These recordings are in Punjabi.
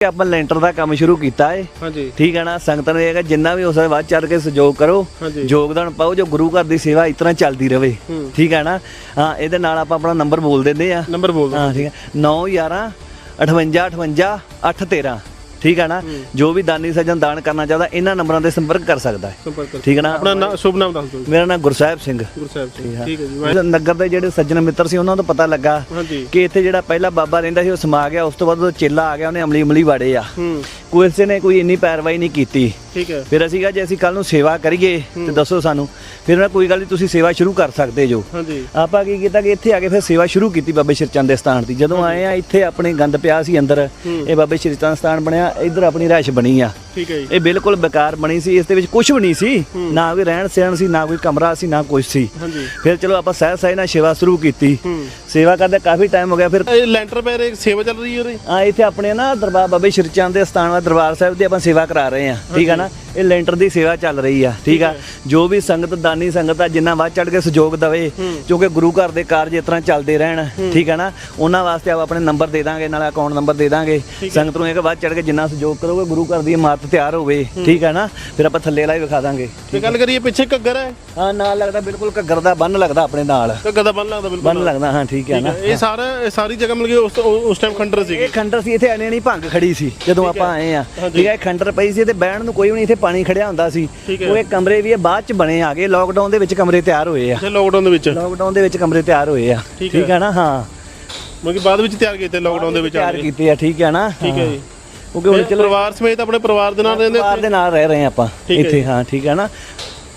ਕਿ ਆਪਾਂ ਲੈਂਟਰ ਦਾ ਕੰਮ ਸ਼ੁਰੂ ਕੀਤਾ ਏ। ਹਾਂਜੀ। ਠੀਕ ਹੈ ਨਾ? ਸੰਗਤਾਂ ਨੂੰ ਇਹ ਹੈਗਾ ਜਿੰਨਾ ਵੀ ਹੋ ਸਕਦਾ ਵੱਧ ਚੜ ਕੇ ਸਹਿਯੋਗ ਕਰੋ ਹਾਂਜੀ। ਯੋਗਦਾਨ ਪਾਓ ਜੋ ਗੁਰੂ ਘਰ ਦੀ ਸੇਵਾ ਇਸ ਤਰ੍ਹਾਂ ਚੱਲਦੀ ਰਵੇ। ਹੂੰ। ਠੀਕ ਹੈ ਨਾ? ਹਾਂ ਇਹਦੇ ਨਾਲ ਆਪਾਂ ਆਪਣਾ ਨੰਬਰ ਬੋਲ ਦਿੰਦੇ ਆ। ਨੰਬਰ ਬੋਲ ਦਿਓ ਹਾਂ ਠੀਕ ਹੈ 9 11 58 58 8 13 ਠੀਕ ਹੈ ਨਾ? ਜੋ ਵੀ ਦਾਨੀ ਸੱਜਣ ਦਾਨ ਕਰਨਾ ਚਾਹਦਾ ਇਹਨਾਂ ਨੰਬਰਾਂ ਤੇ ਸੰਪਰਕ ਕਰ ਸਕਦਾ ਹੈ। ਠੀਕ ਹੈ ਨਾ? ਆਪਣਾ ਨਾਂ- ਸ਼ੁਭ ਨਾਮ ਦੱਸ ਦਿਓ। ਮੇਰਾ ਨਾਮ ਗੁਰਸਾਹਿਬ ਸਿੰਘ। ਗੁਰਸਾਹਿਬ ਸਿੰਘ। ਠੀਕ ਹੈ ਜੀ ਨਗਰ ਦੇ ਜਿਹੜੇ ਸੱਜਣ ਮਿੱਤਰ ਸੀ ਉਹਨਾਂ ਨੂੰ ਪਤਾ ਲੱਗਾ ਕਿ ਇੱਥੇ ਜਿਹੜਾ ਪਹਿਲਾ ਬਾਬਾ ਰਹਿੰਦਾ ਸੀ ਉਹ ਸਮਾ ਗਿਆ। ਉਸ ਤੋਂ ਬਾਅਦ ਉਹ ਚੇਲਾ ਆ ਗਿਆ ਉਹਨੇ ਅਮਲੀ ਅਮਲੀ ਵਾੜੇ ਆ। ਹੂੰ। ਕੋਈ ਕਿਸੇ ਨੇ ਕੋਈ ਇੰਨੀ ਪੈਰਵਾਈ ਨਹੀਂ ਕੀਤੀ। ਠੀਕ ਹੈ। ਫਿਰ ਅਸੀਂ ਕਿਹਾ ਜੇ ਅਸੀਂ ਕੱਲ ਨੂੰ ਸੇਵਾ ਕਰੀਏ ਤੇ ਦੱਸੋ ਸਾਨੂੰ। ਫਿਰ ਉਹਨਾਂ ਕੋਈ ਗੱਲ ਨਹੀਂ ਤੁਸੀਂ ਸੇਵਾ ਸ਼ੁਰੂ ਕਰ ਸਕਦੇ ਜੋ। ਹਾਂਜੀ। ਆਪਾਂ ਕੀ ਕੀਤਾ ਕਿ ਇੱਥੇ ਆ ਕੇ ਫਿਰ ਸੇਵਾ ਸ਼ੁਰੂ ਕੀਤੀ ਬਾਬੇ ਸ਼ਿਰਚੰਦ ਦੇ ਸਥਾਨ ਦੀ। ਜਦੋਂ ਆਏ ਆ ਇੱਥੇ ਆਪਣੇ ਗੰਦ ਪਿਆ ਸੀ ਅੰਦਰ। ਇਹ ਬਾਬੇ ਸ਼ਿਰਚੰਦ ਸਥਾਨ ਬਣਿਆ ਇੱਧਰ ਆਪਣੀ ਰਿਹਾਇਸ਼ ਬਣੀ ਆ। ਠੀਕ ਹੈ ਜੀ। ਇਹ ਬਿਲਕੁਲ ਬੇਕਾਰ ਬਣੀ ਸੀ ਇਸ ਦੇ ਵਿੱਚ ਕੁਝ ਵੀ ਨਹੀਂ ਸੀ। ਨਾ ਕੋਈ ਰਹਿਣ ਸਹਿਣ ਸੀ ਨਾ ਕੋਈ ਕਮਰਾ ਸੀ ਨਾ ਕੁਝ ਸੀ। ਹਾਂਜੀ। ਫਿਰ ਚਲੋ ਆਪਾਂ ਸਹਿ ਸਹਿ ਨਾਲ ਸੇਵਾ ਸ਼ੁਰੂ ਕੀਤੀ। ਹੂੰ। ਸੇਵਾ ਕਰਦੇ ਕਾਫੀ ਟਾਈਮ ਹੋ ਗਿਆ ਫਿਰ ਇਹ ਲੈਂਟਰ ਪੈ ਰਹੇ ਸੇਵਾ ਚੱਲ ਰਹੀ ਹੈ ਉਰੇ ਆ ਇੱਥੇ ਆਪਣੇ ਨਾ ਦਰਬਾਰ ਬਾਬੇ ਸ਼ਿਰਚੰਦ ਦੇ ਸਥਾਨ ਵਾ ਦਰਬਾਰ ਸਾਹਿਬ ਦੀ ਆਪਾਂ ਸੇਵਾ ਕਰਾ ਰਹੇ ਆ ਠੀਕ ਆ ਨਾ ਇਹ ਲੈਂਟਰ ਦੀ ਸੇਵਾ ਚੱਲ ਰਹੀ ਆ ਠੀਕ ਆ? ਜੋ ਵੀ ਸੰਗਤ ਦਾਨੀ ਸੰਗਤ ਆ ਜਿੰਨਾ ਵੱਧ ਚੜ ਕੇ ਸਹਿਯੋਗ ਦਵੇ ਕਿਉਂਕਿ ਗੁਰੂ ਘਰ ਦੇ ਕਾਰਜ ਇਸ ਤਰ੍ਹਾਂ ਚੱਲਦੇ ਰਹਿਣ ਠੀਕ ਆ ਨਾ? ਉਹਨਾਂ ਵਾਸਤੇ ਆਪਾਂ ਆਪਣੇ ਨੰਬਰ ਦੇ ਦਾਂਗੇ ਨਾਲ ਅਕਾਊਂਟ ਨੰਬਰ ਦੇ ਦਾਂਗੇ। ਸੰਗਤ ਨੂੰ ਇਹ ਕਿ ਵੱਧ ਚੜ ਕੇ ਜਿੰਨਾ ਸਹਿਯੋਗ ਕਰੋਗੇ ਗੁਰੂ ਘਰ ਦੀ ਇਮਾਰਤ ਤਿਆਰ ਹੋਵੇ ਠੀਕ ਆ ਨਾ? ਫਿਰ ਆਪਾਂ ਥੱਲੇ ਵਾਲਾ ਹੀ ਵਿਖਾ ਦਾਂਗੇ ਤੇ ਗੱਲ ਕਰੀਏ ਪਿੱਛੇ ਘੱਗਰ ਹੈ? ਹਾਂ ਨਾਲ ਲੱਗਦਾ ਬਿਲਕੁਲ ਘੱਗਰ ਦਾ ਬੰਨ ਲੱਗਦਾ ਆਪਣੇ ਨਾਲ। ਘੱਗਰ ਦਾ ਬੰਨ ਲੱਗਦਾ ਬਿਲਕੁਲ ਬੰਨ ਲੱਗਦਾ ਹਾਂ ਠੀਕ ਹੈ ਨਾ? ਇਹ ਸਾਰਾ ਇਹ ਸਾਰੀ ਜਗ੍ਹਾ ਮਿਲ ਗਈ ਉਸ ਉਸ ਟਾਈਮ ਖੰਡਰ ਸੀਗੀ। ਇਹ ਖੰਡਰ ਸੀ ਇੱਥੇ ਅਣੇਣੀ ਭੰਗ ਖੜੀ ਸੀ ਜਦੋਂ ਆਪਾਂ ਆਏ ਆ। ਠੀਕ ਹੈ ਇਹ ਖੰਡਰ ਪਈ ਸੀ ਤੇ ਬਹਿਣ ਨੂੰ ਕੋਈ ਵੀ ਨਹੀਂ ਇੱਥੇ ਪਾਣੀ ਖੜਿਆ ਹੁੰਦਾ ਸੀ ਠੀਕ ਹੈ। ਉਹ ਇਹ ਕਮਰੇ ਵੀ ਇਹ ਬਾਅਦ ਚ ਬਣੇ ਆ ਗਏ। ਲੋਕਡਾਊਨ ਦੇ ਵਿੱਚ ਕਮਰੇ ਤਿਆਰ ਹੋਏ ਆ। ਅੱਛਾ ਲੋਕਡਾਊਨ ਦੇ ਵਿੱਚ? ਲੋਕਡਾਊਨ ਦੇ ਵਿੱਚ ਕਮਰੇ ਤਿਆਰ ਹੋਏ ਆ। ਠੀਕ ਹੈ। ਹੈ ਨਾ? ਹਾਂ। ਮਤਲਬ ਕਿ ਬਾਅਦ ਵਿੱਚ ਤਿਆਰ ਕੀਤੇ ਲੋਕਡਾਊਨ ਦੇ ਵਿੱਚ ਆ ਤਿਆਰ ਕੀਤੇ ਆ ਠੀਕ ਹੈ ਨਾ? ਠੀਕ ਹੈ ਜੀ। ਕਿਉਂਕਿ ਹੁਣ ਚਲੋ ਪਰਿਵਾਰ ਸਮੇਤ ਆਪਣੇ ਪਰਿਵਾਰ ਦੇ ਨਾਲ ਰਹਿੰਦੇ ਪਰਿਵਾਰ ਦੇ ਨਾਲ ਰਹਿ ਰਹੇ ਆ ਆਪਾਂ। ਠੀਕ ਹੈ ਇੱਥੇ ਹਾਂ ਠੀਕ ਹੈ ਨਾ?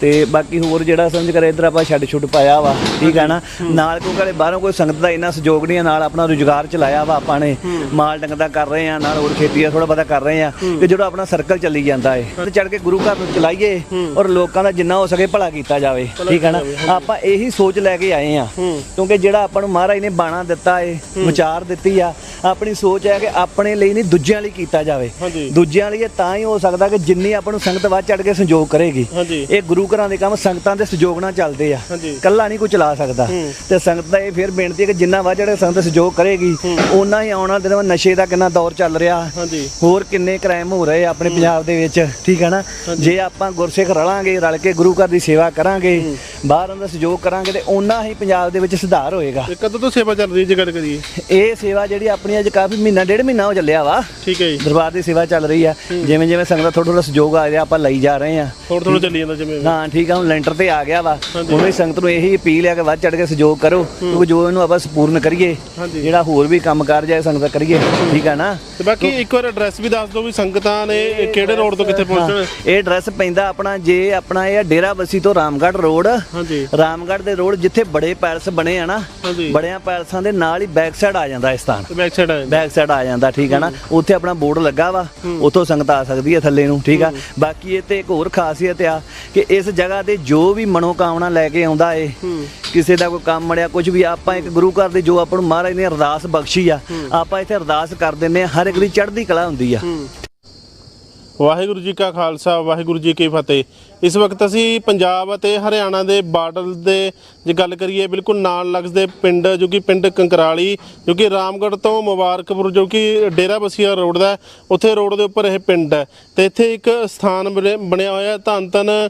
ਤੇ ਬਾਕੀ ਹੋਰ ਜਿਹੜਾ ਸਮਝ ਕਰ ਇਧਰ ਆਪਾਂ ਛੱਡ ਛੁੱਟ ਪਾਇਆ ਵਾ ਠੀਕ ਹੈ ਨਾ? ਨਾਲ ਕਿਉਂਕਿ ਹਲੇ ਬਾਹਰੋਂ ਕੋਈ ਸੰਗਤ ਦਾ ਇੰਨਾ ਸਹਿਯੋਗ ਨਹੀਂ ਆ, ਨਾਲ ਆਪਣਾ ਰੁਜ਼ਗਾਰ ਚਲਾਇਆ ਵਾ ਆਪਾਂ ਨੇ। ਮਾਲ ਡੰਗਦਾ ਕਰ ਰਹੇ ਆ ਨਾਲ ਹੋਰ ਖੇਤੀ ਦਾ ਥੋੜਾ ਬਹੁਤਾ ਕਰ ਰਹੇ ਆ ਕਿ ਜਿਹੜਾ ਆਪਣਾ ਸਰਕਲ ਚੱਲੀ ਜਾਂਦਾ ਏ ਤੇ ਚੜ ਕੇ ਗੁਰੂ ਘਰ ਨੂੰ ਚਲਾਈਏ ਔਰ ਲੋਕਾਂ ਦਾ ਜਿੰਨਾ ਹੋ ਸਕੇ ਭਲਾ ਕੀਤਾ ਜਾਵੇ ਠੀਕ ਹੈ ਨਾ? ਆਪਾਂ ਇਹੀ ਸੋਚ ਲੈ ਕੇ ਆਏ ਆ ਕਿਉਂਕਿ ਜਿਹੜਾ ਆਪਾਂ ਨੂੰ ਮਹਾਰਾਜ ਨੇ ਬਾਣਾ ਦਿੱਤਾ ਏ ਵਿਚਾਰ ਦਿੱਤੀ ਆ ਆਪਣੀ ਸੋਚ ਹੈ ਕਿ ਆਪਣੇ ਲਈ ਨਹੀਂ ਦੂਜਿਆਂ ਲਈ ਕੀਤਾ ਜਾਵੇ। ਦੂਜਿਆਂ ਲਈ ਇਹ ਤਾਂ ਹੀ ਹੋ ਸਕਦਾ ਕਿ ਜਿੰਨੀ ਆਪਾਂ ਨੂੰ ਸੰਗਤ ਵੱਧ ਚੜ ਕੇ ਸੰਯੋਗ ਕਰੇਗੀ। ਇਹ ਗੁਰੂ ਘਰਾਂ ਦੇ ਕੰਮ ਸੰਗਤਾਂ ਦੇ ਸਹਿਯੋਗ ਨਾਲ ਚੱਲਦੇ ਆ। ਕੱਲਾ ਨਹੀਂ ਕੋਈ ਚਲਾ ਸਕਦਾ। ਤੇ ਸੰਗਤ ਦਾ ਇਹ ਫਿਰ ਬੇਨਤੀ ਹੈ ਕਿ ਜਿੰਨਾ ਵੱਧ ਚੜ ਸੰਗਤ ਸਹਿਯੋਗ ਕਰੇਗੀ ਓਨਾ ਹੀ ਆਉਣ ਵਾਲੇ ਦਿਨਾਂ ਨਸ਼ੇ ਦਾ ਕਿੰਨਾ ਦੌਰ ਚੱਲ ਰਿਹਾ। ਹੋਰ ਕਿੰਨੇ ਕ੍ਰਾਈਮ ਹੋ ਰਹੇ ਆ ਆਪਣੇ ਪੰਜਾਬ ਦੇ ਵਿੱਚ ਠੀਕ ਹੈ ਨਾ? ਜੇ ਆਪਾਂ ਗੁਰਸਿੱਖ ਰਲਾਂਗੇ ਰਲ ਕੇ ਗੁਰੂ ਘਰ ਦੀ ਸੇਵਾ ਕਰਾਂਗੇ ਬਾਹਰ ਅੰਦਰ ਸਹਿਯੋਗ ਕਰਾਂਗੇ ਤੇ ਓਨਾ ਹੀ ਪੰਜਾਬ ਦੇ ਵਿੱਚ ਸੁਧਾਰ ਹੋਏਗਾ। ਤੇ ਕਦੋਂ ਤੋਂ ਸੇਵਾ ਚੱਲ ਰਹੀ ਹੈ ਜੇ ਗੱਲ ਕਰੀਏ? ਇਹ ਸੇਵਾ ਜਿਹੜੀ ਆਪਣੀ ਅੱਜ ਕਾਫੀ ਮਹੀਨਾ ਡੇਢ ਮਹੀਨਾ ਹੋ ਚੱਲਿਆ ਵਾ। ਠੀਕ ਹੈ ਜੀ। ਦਰਬਾਰ ਦੀ ਸੇਵਾ ਚੱਲ ਰਹੀ ਆ। ਜਿਵੇਂ ਜਿਵੇਂ ਸੰਗਤ ਥੋੜਾ ਥੋੜਾ ਸਹਿਯੋਗ ਆ ਰਿਹਾ ਆਪਾਂ ਲਈ ਜਾ ਰਹੇ ਆ। ਥੋੜਾ ਥੋੜਾ ਚੱਲੀ ਜਾਂਦਾ ਜਿਵੇਂ ਹਾਂ ਠੀਕ ਆ ਹੁਣ ਲੈਂਟਰ ਤੇ ਆ ਗਿਆ ਵਾ। ਹੁਣ ਵੀ ਸੰਗਤ ਨੂੰ ਇਹੀ ਅਪੀਲ ਆ ਕਿ ਵੱਧ ਚੜ ਕੇ ਸਹਿਯੋਗ ਕਰੋ ਕਿਉਂਕਿ ਜੋ ਇਹਨੂੰ ਆਪਾਂ ਸੰਪੂਰਨ ਕਰੀਏ ਜਿਹੜਾ ਹੋਰ ਵੀ ਕੰਮ ਕਰ ਜਾਏ ਸੰਗਤ ਕਰੀਏ ਠੀਕ ਆ ਨਾ? ਤੇ ਬਾਕੀ ਇੱਕ ਵਾਰ ਐਡਰੈਸ ਵੀ ਦੱਸ ਦਿਓ ਵੀ ਸੰਗਤਾਂ ਨੇ ਇਹ ਕਿਹੜੇ ਰੋਡ ਤੋਂ ਕਿੱਥੇ ਪਹੁੰਚਣਾ? ਇਹ ਐਡਰੈਸ ਪੈਂਦਾ ਆਪਣਾ ਜੇ ਆਪਣਾ ਇਹ ਡੇਰਾ ਬੱਸੀ ਤੋਂ ਰਾਮਗੜ੍ਹ ਰੋਡ ਹਾਂਜੀ। ਰਾਮਗੜ੍ਹ ਦੇ ਰੋਡ ਜਿੱਥੇ ਬੜੇ ਪੈਲਸ ਬਣੇ ਆ ਨਾ ਹਾਂਜੀ। ਬੜਿਆਂ ਪੈਲਸਾਂ ਦੇ ਨਾਲ ਹੀ ਬੈਕ ਸਾਈਡ ਆ ਜਾਂਦਾ ਇਹ ਸਥਾਨ ਤੇ ਬੈਕ ਸਾਈਡ ਆ ਬੈਕ ਸਾਈਡ ਆ ਜਾਂਦਾ ਠੀਕ ਆ ਨਾ? ਉੱਥੇ ਆਪਣਾ ਬੋਰਡ ਲੱਗਾ ਵਾ ਉੱਥੋਂ ਸੰਗਤ ਆ ਸਕਦੀ ਹੈ ਥੱਲੇ ਨੂੰ ਠੀਕ ਆ? ਬਾਕੀ ਇਹ ਤੇ ਇੱਕ ਹੋਰ ਖਾਸੀਅਤ ਆ ਕਿ ਇਸ ਜਗ੍ਹਾ ਤੇ ਜੋ ਵੀ ਮਨੋਕਾਮਨਾ ਲੈ ਕੇ ਆਉਂਦਾ ਏ ਹੂੰ। ਕਿਸੇ ਦਾ ਕੋਈ ਕੰਮ ਮੜਿਆ ਕੁਝ ਵੀ ਆਪਾਂ ਇੱਕ ਗੁਰੂ ਘਰ ਦੇ ਜੋ ਆਪਾਂ ਨੂੰ ਮਹਾਰਾਜ ਨੇ ਅਰਦਾਸ ਬਖਸ਼ੀ ਆ ਆਪਾਂ ਇੱਥੇ ਅਰਦਾਸ ਕਰ ਆ ਹਰ ਇੱਕ ਦੀ ਚੜ੍ਹਦੀ ਕਲਾ ਹੁੰਦੀ ਆ। ਹੂੰ। ਵਾਹਿਗੁਰੂ ਜੀ ਕਾ ਖਾਲਸਾ ਵਾਹਿਗੁਰੂ ਜੀ ਕੀ ਫਤਿਹ। ਇਸ ਵਕਤ ਅਸੀਂ ਪੰਜਾਬ ਅਤੇ ਹਰਿਆਣਾ ਦੇ ਬਾਰਡਰ ਦੇ ਜੇ ਗੱਲ ਕਰੀਏ ਬਿਲਕੁਲ ਨਾਲ ਲੱਗਦੇ ਪਿੰਡ ਜੋ ਕਿ ਪਿੰਡ ਕੰਕਰਾਲੀ ਜੋ ਕਿ ਰਾਮਗੜ੍ਹ ਤੋਂ ਮੁਬਾਰਕਪੁਰ ਜੋ ਕਿ ਡੇਰਾ ਬਸੀਆ ਰੋਡ ਦਾ ਉੱਥੇ ਰੋਡ ਦੇ ਉੱਪਰ ਇਹ ਪਿੰਡ ਹੈ। ਤੇ ਇੱਥੇ ਇੱਕ ਸਥਾਨ ਬਣੇ- ਬਣਿਆ ਹੋਇਆ ਧੰਨ ਧੰਨ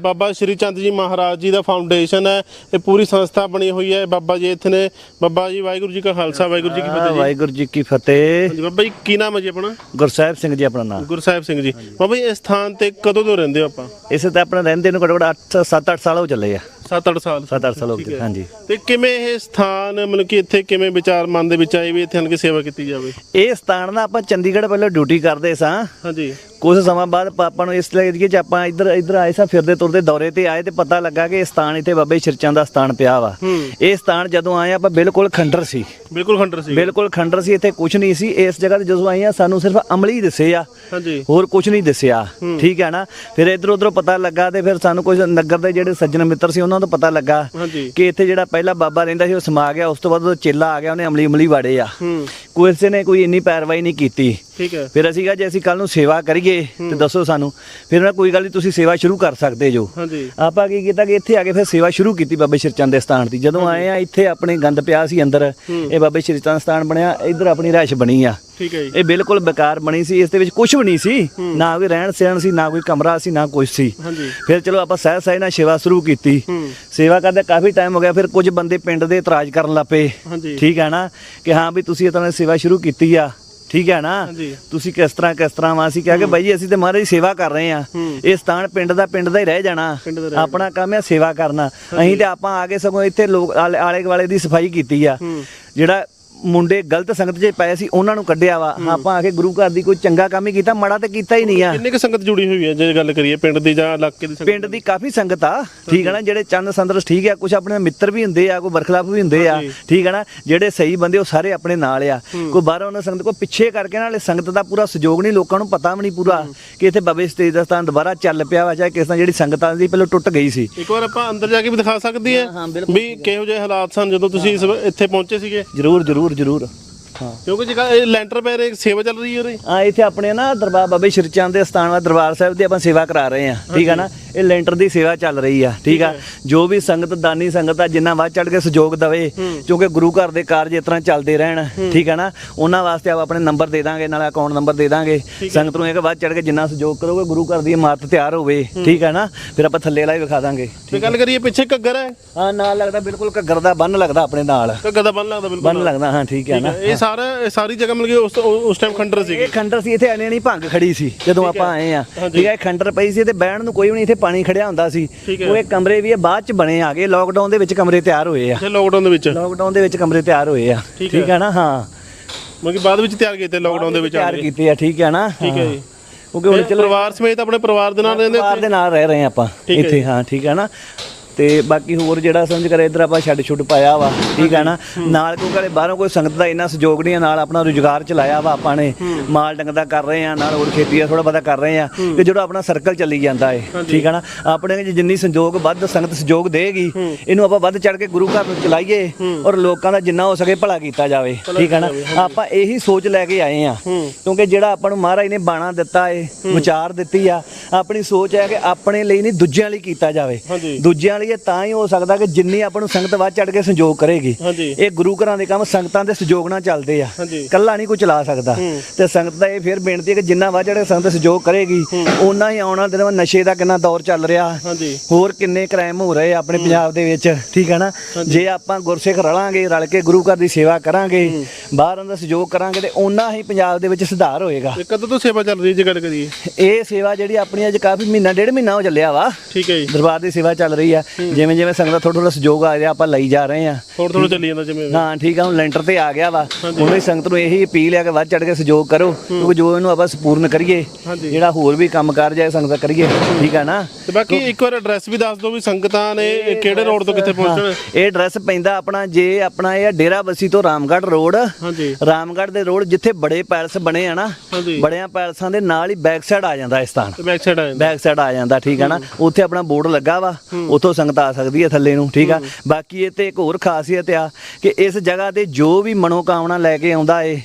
ਬਾਬਾ ਸ਼੍ਰੀ ਚੰਦ ਜੀ ਮਹਾਰਾਜ ਜੀ ਦਾ ਫਾਊਂਡੇਸ਼ਨ ਹੈ। ਇਹ ਪੂਰੀ ਸੰਸਥਾ ਬਣੀ ਹੋਈ ਹੈ। ਬਾਬਾ ਜੀ ਇੱਥੇ ਨੇ ਬਾਬਾ ਜੀ ਵਾਹਿਗੁਰੂ ਜੀ ਕਾ ਖਾਲਸਾ ਵਾਹਿਗੁਰੂ ਜੀ ਕੀ ਫਤਿਹ ਜੀ। ਵਾਹਿਗੁਰੂ ਜੀ ਕੀ ਫਤਿਹ। ਹਾਂਜੀ ਬਾਬਾ ਜੀ ਕੀ ਨਾਮ ਹੈ ਜੀ ਆਪਣਾ? ਗੁਰਸਾਹਿਬ ਸਿੰਘ ਜੀ ਆਪਣਾ ਨਾਮ। ਗੁਰਸਾਹਿਬ ਸਿੰਘ ਜੀ। ਬਾਬਾ ਜੀ ਇਸ ਥਾਂ ਤੇ ਕਦੋਂ ਤੋਂ ਰਹਿੰਦੇ ਹੋ ਆਪਾਂ? ਇਸੇ ਤਾਂ ਆਪਣਾ ਰਹਿੰਦੇ ਨੂੰ ਘੱਟੋ ਘੱਟ 8 7-8 ਸਾਲ ਹੋ ਚੱਲੇ ਆ। 7-8 ਸਾਲ। 7-8 ਸਾਲ ਹੋ ਠੀਕ ਗਏ ਹੈ। ਹਾਂਜੀ। ਤੇ ਕਿਵੇਂ ਇਹ ਸਥਾਨ ਮਤਲਬ ਕਿ ਇੱਥੇ ਕਿਵੇਂ ਵਿਚਾਰ ਮਨ ਦੇ ਵਿੱਚ ਆਏ ਵੀ ਇੱਥੇ ਆਣ ਕੇ ਸੇਵਾ ਕੀਤੀ ਜਾਵੇ? ਇਹ ਸਥਾਨ ਦਾ ਆਪਾਂ ਚੰਡੀਗੜ੍ਹ ਪਹਿਲਾਂ ਡਿਊਟੀ ਕਰਦੇ ਸਾਂ। ਹਾਂਜੀ। ਕੁਝ ਸਮਾਂ ਬਾਅਦ ਪਾਪਾ ਨੂੰ ਇਸ ਲਈ ਕਿ ਆਪਾਂ ਇੱਧਰ ਇੱਧਰ ਆਏ ਸਾਂ ਫਿਰਦੇ ਤੁਰਦੇ ਦੌਰੇ ਤੇ ਆਏ ਤੇ ਪਤਾ ਲੱਗਾ ਕਿ ਇਹ ਸਥਾਨ ਇੱਥੇ ਬਾਬੇ ਸ਼ਿਰਚਾਂ ਦਾ ਸਥਾਨ ਪਿਆ ਵਾ। ਹੂੰ। ਇਹ ਸਥਾਨ ਜਦੋਂ ਆਏ ਆਪਾਂ ਬਿਲਕੁਲ ਖੰਡਰ ਸੀ। ਬਿਲਕੁਲ ਖੰਡਰ ਸੀ। ਬਿਲਕੁਲ ਖੰਡਰ ਸੀ ਇੱਥੇ ਕੁਝ ਨਹੀਂ ਸੀ। ਇਸ ਜਗ੍ਹਾ ਤੇ ਜਦੋਂ ਆਏ ਆ ਸਾਨੂੰ ਸਿਰਫ ਅਮਲੀ ਦਿਸੇ ਆ। ਹਾਂਜੀ। ਹੋਰ ਕੁਝ ਨਹੀਂ ਦਿਸਿਆ। ਠੀਕ ਹੈ ਨਾ? ਫਿਰ ਇਧਰ ਉਧਰ ਪਤਾ ਲੱਗਾ ਤੇ ਫਿਰ ਸਾਨੂੰ ਕੁਝ ਨਗਰ ਦੇ ਜਿਹੜੇ ਸੱਜਣ ਮਿੱਤਰ ਸੀ ਉਹਨਾਂ ਤੋਂ ਪਤਾ ਲੱਗਾ ਕਿ ਇੱਥੇ ਜਿਹੜਾ ਪਹਿਲਾ ਬਾਬਾ ਰਹਿੰਦਾ ਸੀ ਉਹ ਸਮਾ ਗਿਆ ਉਸ ਤੋਂ ਬਾਅਦ ਉਹ ਚੇਲਾ ਆ ਗਿਆ ਉਹਨੇ ਅਮਲੀ ਅਮਲੀ ਵਾੜੇ ਆ। ਕਿਸੇ ਨੇ ਕੋਈ ਇੰਨੀ ਪੈਰਵਾਈ ਨਹੀਂ ਕੀਤੀ। ਠੀਕ ਹੈ। ਫਿਰ ਅਸੀਂ ਕਿਹਾ ਜੇ ਅਸੀਂ ਕੱਲ ਨੂੰ ਸੇਵਾ ਕਰੀਏ ਤੇ ਦੱਸੋ ਸਾਨੂੰ। ਫਿਰ ਉਹਨਾਂ ਕੋਈ ਗੱਲ ਨਹੀਂ ਤੁਸੀਂ ਸੇਵਾ ਸ਼ੁਰੂ ਕਰ ਸਕਦੇ ਜੋ। ਹਾਂਜੀ। ਆਪਾਂ ਕੀ ਕੀਤਾ ਕਿ ਇੱਥੇ ਆ ਕੇ ਫਿਰ ਸੇਵਾ ਸ਼ੁਰੂ ਕੀਤੀ ਬਾਬੇ ਸ਼੍ਰੀਚੰਦ ਦੇ ਸਥਾਨ ਦੀ। ਜਦੋਂ ਆਏ ਆ ਇੱਥੇ ਆਪਣੇ ਗੰਦ ਪਿਆ ਸੀ ਅੰਦਰ। ਇਹ ਬਾਬੇ ਸ਼੍ਰੀਚੰਦ ਸਥਾਨ ਬਣਿਆ ਇੱਧਰ ਆਪਣੀ ਰਿਹਾਇਸ਼ ਬਣੀ ਆ। ਠੀਕ ਹੈ ਜੀ। ਇਹ ਬਿਲਕੁਲ ਬੇਕਾਰ ਬਣੀ ਸੀ ਇਸ ਦੇ ਵਿੱਚ ਕੁਝ ਵੀ ਨਹੀਂ ਸੀ। ਨਾ ਕੋਈ ਰਹਿਣ ਸਹਿਣ ਸੀ ਨਾ ਕੋਈ ਕਮਰਾ ਸੀ ਨਾ ਕੁਝ ਸੀ। ਹਾਂਜੀ। ਫਿਰ ਚਲੋ ਆਪਾਂ ਸਹਿ ਸਹਿ ਨਾਲ ਸੇਵਾ ਸ਼ੁਰੂ ਕੀਤੀ। ਸੇਵਾ ਕਰਦੇ ਕਾਫੀ ਟਾਈਮ ਹੋ ਗਿਆ ਫਿਰ ਕੁਝ ਬੰਦੇ ਪਿੰਡ ਦੇ ਇਤਰਾਜ਼ ਕਰਨ ਲੱਪੇ ਠੀਕ ਹੈ ਨਾ? ਕਿ ਹਾਂ ਵੀ ਤੁਸੀਂ ਇਤਨਾ ਸੇਵਾ ਸ਼ੁਰੂ ਕੀਤੀ ਆ ਠੀਕ ਹੈ ਨਾ? ਤੁਸੀਂ ਕਿਸ ਤਰ੍ਹਾਂ ਕਿਸ ਤਰ੍ਹਾਂ ਵਾ? ਅਸੀਂ ਕਿਹਾ ਕਿ ਬਾਈ ਜੀ ਅਸੀਂ ਤੇ ਮਹਾਰਾਜ ਦੀ ਸੇਵਾ ਕਰ ਰਹੇ ਆ। ਇਹ ਸਥਾਨ ਪਿੰਡ ਦਾ ਪਿੰਡ ਦਾ ਹੀ ਰਹਿ ਜਾਣਾ। ਆਪਣਾ ਕੰਮ ਹੈ ਸੇਵਾ ਕਰਨਾ। ਅਸੀਂ ਤੇ ਆਪਾਂ ਆ ਕੇ ਸਗੋਂ ਇੱਥੇ ਲੋਕ ਆਲੇ ਆਲੇ ਦੁਆਲੇ ਦੀ ਸਫ਼ਾਈ ਕੀਤੀ ਆ। ਜਿਹੜਾ ਮੁੰਡੇ ਗਲਤ ਸੰਗਤ 'ਚ ਪਏ ਸੀ ਉਹਨਾਂ ਨੂੰ ਕੱਢਿਆ ਵਾ। ਆਪਾਂ ਆ ਕੇ ਗੁਰੂ ਘਰ ਦੀ ਕੋਈ ਚੰਗਾ ਕੰਮ ਹੀ ਕੀਤਾ ਮਾੜਾ ਤੇ ਕੀਤਾ ਹੀ ਨਹੀਂ ਆ। ਕਿੰਨੀ ਕੁ ਸੰਗਤ ਜੁੜੀ ਹੋਈ ਹੈ ਜੇ ਗੱਲ ਕਰੀਏ ਪਿੰਡ ਦੀ ਜਾਂ ਇਲਾਕੇ ਦੀ ਸੰਗਤ? ਪਿੰਡ ਦੀ ਕਾਫੀ ਸੰਗਤ ਆ। ਠੀਕ ਹੈ ਨਾ ਜਿਹੜੇ ਚੰਦ ਸੰਦਰਸ ਠੀਕ ਆ ਕੁਝ ਆਪਣੇ ਮਿੱਤਰ ਵੀ ਹੁੰਦੇ ਆ ਕੋਈ ਬਰਖਲਾਫ ਵੀ ਹੁੰਦੇ ਆ। ਠੀਕ ਹੈ ਨਾ ਜਿਹੜੇ ਸਹੀ ਬੰਦੇ ਉਹ ਸਾਰੇ ਆਪਣੇ ਨਾਲ ਆ। ਕੋਈ ਬਾਹਰੋਂ ਉਹਨਾਂ ਸੰਗਤ ਕੋ ਪਿੱਛੇ ਕਰਕੇ ਨਾਲੇ ਸੰਗਤ ਦਾ ਪੂਰਾ ਸਹਿਯੋਗ ਨਹੀਂ ਲੋਕਾਂ ਨੂੰ ਪਤਾ ਵੀ ਨਹੀਂ ਪੂਰਾ ਕਿ ਇੱਥੇ ਬਾਬੇ ਸਟੇਜ ਦਾ ਸਥਾਨ ਦੁਬਾਰਾ ਚੱਲ ਪਿਆ ਵਾ ਚਾਹੇ ਕਿਸ ਤਰ੍ਹਾਂ ਜਿਹੜੀ ਸੰਗਤ ਆ ਦੀ ਪਹਿਲਾਂ ਟੁੱਟ ਗਈ ਸੀ। ਇੱਕ ਵਾਰ ਆਪਾਂ ਅੰਦਰ ਜਾ ਕੇ ਵੀ ਦਿਖਾ ਸਕਦੀ ਬਿਲਕੁਲ। ਵੀ ਕਿਹੋ ਜਿਹੇ ਹਾਲਾਤ ਸਨ ਜਦੋਂ ਤੁਸੀਂ ਇਸ ਇੱਥੇ ਪਹੁੰਚੇ ਸੀਗੇ? ਜਰੂਰ ਜਰੂਰ। ਜਰੂਰ ਹਾਂ ਕਿਉਂਕਿ ਇਹ ਲੈਂਟਰ ਪੈ ਰਿਹਾ ਸੇਵਾ ਚੱਲ ਰਹੀ ਹੈ ਉਰੇ? ਆ ਇੱਥੇ ਆਪਣੇ ਨਾ ਦਰਬਾਰ ਬਾਬੇ ਸ਼੍ਰੀਚੰਦ ਦੇ ਸਥਾਨ ਵਾ ਦਰਬਾਰ ਸਾਹਿਬ ਦੀ ਆਪਾਂ ਸੇਵਾ ਕਰਾ ਰਹੇ ਆ ਠੀਕ ਆ ਨਾ? ਇਹ ਲੈਂਟਰ ਦੀ ਸੇਵਾ ਚੱਲ ਰਹੀ ਆ ਠੀਕ ਆ? ਜੋ ਵੀ ਸੰਗਤ ਦਾਨੀ ਸੰਗਤ ਆ ਜਿੰਨਾ ਵੱਧ ਚੜ ਕੇ ਸਹਿਯੋਗ ਦਵੇ ਕਿਉਂਕਿ ਗੁਰੂ ਘਰ ਦੇ ਕਾਰਜ ਇਸ ਤਰ੍ਹਾਂ ਚੱਲਦੇ ਰਹਿਣ ਠੀਕ ਆ ਨਾ? ਉਹਨਾਂ ਵਾਸਤੇ ਆਪਾਂ ਆਪਣੇ ਨੰਬਰ ਦੇ ਦਾਂਗੇ ਨਾਲ ਅਕਾਊਂਟ ਨੰਬਰ ਦੇ ਦਾਂਗੇ। ਸੰਗਤ ਨੂੰ ਇਹ ਕਿ ਵੱਧ ਚੜ ਕੇ ਜਿੰਨਾ ਸਹਿਯੋਗ ਕਰੋਗੇ ਗੁਰੂ ਘਰ ਦੀ ਇਮਾਰਤ ਤਿਆਰ ਹੋਵੇ ਠੀਕ ਆ ਨਾ? ਫਿਰ ਆਪਾਂ ਥੱਲੇ ਵਾਲਾ ਹੀ ਵਿਖਾ ਦਾਂਗੇ ਤੇ ਗੱਲ ਕਰੀਏ ਪਿੱਛੇ ਘੱਗਰ ਹੈ? ਹਾਂ ਨਾਲ ਲੱਗਦਾ ਬਿਲਕੁਲ ਘੱਗਰ ਦਾ ਬੰਨ ਲੱਗਦਾ ਆਪਣੇ ਨਾਲ। ਘੱਗਰ ਦਾ ਬੰਨ ਲੱਗਦਾ ਬਿਲਕੁਲ ਬੰਨ ਲੱਗਦਾ ਹਾਂ ਠੀਕ ਹੈ ਨਾ? ਇਹ ਸਾਰਾ ਇਹ ਸਾਰੀ ਜਗ੍ਹਾ ਮਿਲ ਗਈ ਉਸ ਉਸ ਟਾਈਮ ਖੰਡਰ ਸੀਗੀ। ਇਹ ਖੰਡਰ ਸੀ ਇੱਥੇ ਅਣੇ ਨਹੀਂ ਭੰਗ ਖੜੀ ਸੀ ਜਦੋਂ ਆਪਾਂ ਆਏ ਆ। ਠੀਕ ਹੈ ਇਹ ਖੰਡਰ ਪਈ ਸੀ ਤੇ ਬਹਿਣ ਨੂੰ ਕੋਈ ਵੀ ਨਹੀਂ ਇੱਥੇ ਪਾਣੀ ਖੜਿਆ ਹੁੰਦਾ ਸੀ। ਉਹ ਇਹ ਕਮਰੇ ਵੀ ਇਹ ਬਾਅਦ ਚ ਬਣੇ ਆ ਗਏ ਲੋਕਡਾਊਨ ਦੇ ਵਿੱਚ ਕਮਰੇ ਤਿਆਰ ਹੋਏ ਆ। ਅੱਛਾ ਲੋਕਡਾਊਨ ਦੇ ਵਿੱਚ। ਲੋਕਡਾਊਨ ਦੇ ਵਿੱਚ ਕਮਰੇ ਤਿਆਰ ਹੋਏ ਆ। ਠੀਕ ਹੈ। ਨਾ? ਹਾਂ। ਮਤਲਬ ਕਿ ਬਾਅਦ ਵਿੱਚ ਤਿਆਰ ਕੀਤੇ ਲੋਕਡਾਊਨ ਦੇ ਵਿੱਚ ਤਿਆਰ ਕੀਤੇ ਆ ਠੀਕ ਹੈ ਨਾ? ਠੀਕ ਹੈ ਜੀ। ਕਿਉਂਕਿ ਹੁਣ ਚਲੋ ਪਰਿਵਾਰ ਸਮੇਤ ਆਪਣੇ ਪਰਿਵਾਰ ਦੇ ਨਾਲ ਰਹਿੰਦੇ ਪਰਿਵਾਰ ਦੇ ਨਾਲ ਰਹਿ ਰਹੇ ਆ ਆਪਾਂ। ਇੱਥੇ ਹਾਂ ਠੀਕ ਹੈ ਨਾ? ਤੇ ਬਾਕੀ ਹੋਰ ਜਿਹੜਾ ਸਮਝ ਕਰ ਇਧਰ ਆਪਾਂ ਛੱਡ ਛੁੱਟ ਪਾਇਆ ਵਾ ਠੀਕ ਹੈ ਨਾ? ਨਾਲ ਕਿਉਂਕਿ ਵਾਲੇ ਬਾਹਰੋਂ ਕੋਈ ਸੰਗਤ ਦਾ ਇੰਨਾ ਸਹਿਯੋਗ ਨਹੀਂ ਆ, ਨਾਲ ਆਪਣਾ ਰੁਜ਼ਗਾਰ ਚਲਾਇਆ ਵਾ ਆਪਾਂ ਨੇ। ਮਾਲ ਡੰਗਦਾ ਕਰ ਰਹੇ ਆ ਨਾਲ ਹੋਰ ਖੇਤੀ ਦਾ ਥੋੜਾ ਬਹੁਤਾ ਕਰ ਰਹੇ ਆ ਕਿ ਜਿਹੜਾ ਆਪਣਾ ਸਰਕਲ ਚੱਲੀ ਜਾਂਦਾ ਏ ਠੀਕ ਹੈ ਨਾ? ਆਪਣੇ ਜਿੰਨੀ ਸੰਯੋਗ ਵੱਧ ਸੰਗਤ ਸਹਿਯੋਗ ਦੇਗੀ ਇਹਨੂੰ ਆਪਾਂ ਵੱਧ ਚੜ ਕੇ ਗੁਰੂ ਘਰ ਨੂੰ ਚਲਾਈਏ ਔਰ ਲੋਕਾਂ ਦਾ ਜਿੰਨਾ ਹੋ ਸਕੇ ਭਲਾ ਕੀਤਾ ਜਾਵੇ ਠੀਕ ਹੈ ਨਾ? ਆਪਾਂ ਇਹੀ ਸੋਚ ਲੈ ਕੇ ਆਏ ਆ ਕਿਉਂਕਿ ਜਿਹੜਾ ਆਪਾਂ ਨੂੰ ਮਹਾਰਾਜ ਨੇ ਬਾਣਾ ਦਿੱਤਾ ਏ ਵਿਚਾਰ ਦਿੱਤੀ ਆ ਆਪਣੀ ਸੋਚ ਹੈ ਕਿ ਆਪਣੇ ਲਈ ਨਹੀਂ ਦੂਜਿਆਂ ਲਈ ਕੀਤਾ ਜਾਵੇ। ਦੂਜਿਆਂ ਲਈ ਇਹ ਤਾਂ ਹੀ ਹੋ ਸਕਦਾ ਕਿ ਜਿੰਨੀ ਆਪਾਂ ਨੂੰ ਸੰਗਤ ਵੱਧ ਚੜ ਕੇ ਸੰਯੋਗ ਕਰੇਗੀ। ਇਹ ਗੁਰੂ ਘਰਾਂ ਦੇ ਕੰਮ ਸੰਗਤਾਂ ਦੇ ਸਹਿਯੋਗ ਨਾਲ ਚੱਲਦੇ ਆ। ਕੱਲਾ ਨਹੀਂ ਕੋਈ ਚਲਾ ਸਕਦਾ। ਤੇ ਸੰਗਤ ਦਾ ਇਹ ਫਿਰ ਬੇਨਤੀ ਹੈ ਕਿ ਜਿੰਨਾ ਵੱਧ ਚੜ ਕੇ ਸੰਗਤ ਸਹਿਯੋਗ ਕਰੇਗੀ ਓਨਾ ਹੀ ਆਉਣਾ ਦਿਨ ਨਸ਼ੇ ਦਾ ਕਿੰਨਾ ਦੌਰ ਚੱਲ ਰਿਹਾ। ਹੋਰ ਕਿੰਨੇ ਕ੍ਰਾਈਮ ਹੋ ਰਹੇ ਆਪਣੇ ਪੰਜਾਬ ਦੇ ਵਿੱਚ ਠੀਕ ਹੈ ਨਾ? ਜੇ ਆਪਾਂ ਗੁਰਸਿੱਖ ਰਲਾਂਗੇ ਰਲ ਕੇ ਗੁਰੂ ਘਰ ਦੀ ਸੇਵਾ ਕਰਾਂਗੇ ਬਾਹਰ ਅੰਦਰ ਸਹਿਯੋਗ ਕਰਾਂਗੇ ਤੇ ਓਨਾ ਹੀ ਪੰਜਾਬ ਦੇ ਵਿੱਚ ਸੁਧਾਰ ਹੋਏਗਾ। ਤੇ ਕਦੋਂ ਤੋਂ ਸੇਵਾ ਚੱਲ ਰਹੀ ਹੈ ਜੇ ਗੱਲ ਕਰੀਏ? ਇਹ ਸੇਵਾ ਜਿਹੜੀ ਆਪਣੀ ਅੱਜ ਕਾਫੀ ਮਹੀਨਾ ਡੇਢ ਮਹੀਨਾ ਹੋ ਚੱਲਿਆ ਵਾ। ਠੀਕ ਹੈ ਜੀ। ਦਰਬਾਰ ਦੀ ਸੇਵਾ ਚੱਲ ਰਹੀ ਆ। ਜਿਵੇਂ ਜਿਵੇਂ ਸੰਗਤ ਥੋੜਾ ਥੋੜਾ ਸਹਿਯੋਗ ਆ ਰਿਹਾ ਆਪਾਂ ਲਈ ਜਾ ਰਹੇ ਆ। ਥੋੜਾ ਥੋੜਾ ਚੱਲੀ ਜਾਂਦਾ ਜਿਵੇਂ ਹਾਂ ਠੀਕ ਆ ਹੁਣ ਲੈਂਟਰ ਤੇ ਆ ਗਿਆ ਵਾ। ਉਹਨੂੰ ਹੀ ਸੰਗਤ ਨੂੰ ਇਹੀ ਅਪੀਲ ਆ ਕਿ ਵੱਧ ਚੜ ਕੇ ਸਹਿਯੋਗ ਕਰੋ ਕਿਉਂਕਿ ਜੋ ਇਹਨੂੰ ਆਪਾਂ ਸੰਪੂਰਨ ਕਰੀਏ। ਜਿਹੜਾ ਹੋਰ ਵੀ ਕੰਮ ਕਰ ਜਾਏ ਸੰਗਤ ਕਰੀਏ ਠੀਕ ਆ ਨਾ? ਤੇ ਬਾਕੀ ਇੱਕ ਵਾਰ ਐਡਰੈਸ ਵੀ ਦੱਸ ਦਿਓ ਵੀ ਸੰਗਤਾਂ ਨੇ ਕਿਹੜੇ ਰੋਡ ਤੋਂ ਕਿੱਥੇ ਪਹੁੰਚਣਾ ਇਹ ਐਡਰੈਸ ਪੈਂਦਾ ਆਪਣਾ ਜੇ ਆਪਣਾ ਇਹ ਡੇਰਾ ਬੱਸੀ ਤੋਂ ਰਾਮਗੜ੍ਹ ਰੋਡ ਹਾਂਜੀ। ਰਾਮਗੜ੍ਹ ਦੇ ਰੋਡ ਜਿੱਥੇ ਬੜੇ ਪੈਲਸ ਬਣੇ ਆ ਨਾ ਹਾਂਜੀ। ਬੜਿਆਂ ਪੈਲਸਾਂ ਦੇ ਨਾਲ ਹੀ ਬੈਕ ਸਾਈਡ ਆ ਜਾਂਦਾ ਇਹ ਸਥਾਨ ਤੇ ਬੈਕ ਸਾਈਡ ਆ ਜਾਂਦਾ। ਬੈਕ ਸਾਈਡ ਆ ਜਾਂਦਾ ਠੀਕ ਆ ਨਾ? ਉੱਥੇ ਆਪਣਾ ਬੋਰਡ ਲੱਗਾ ਵਾ ਉੱਥੋਂ ਸੰਗਤ ਆ ਸਕਦੀ ਹੈ ਥੱਲੇ ਨੂੰ ਠੀਕ ਆ? ਬਾਕੀ ਇਹ ਤੇ ਇੱਕ ਹੋਰ ਖਾਸੀਅਤ ਆ ਕਿ ਇਸ ਜਗ੍ਹਾ ਤੇ ਜੋ ਵੀ ਮਨੋਕਾਮਨਾ ਲੈ ਕੇ ਆਉਂਦਾ ਏ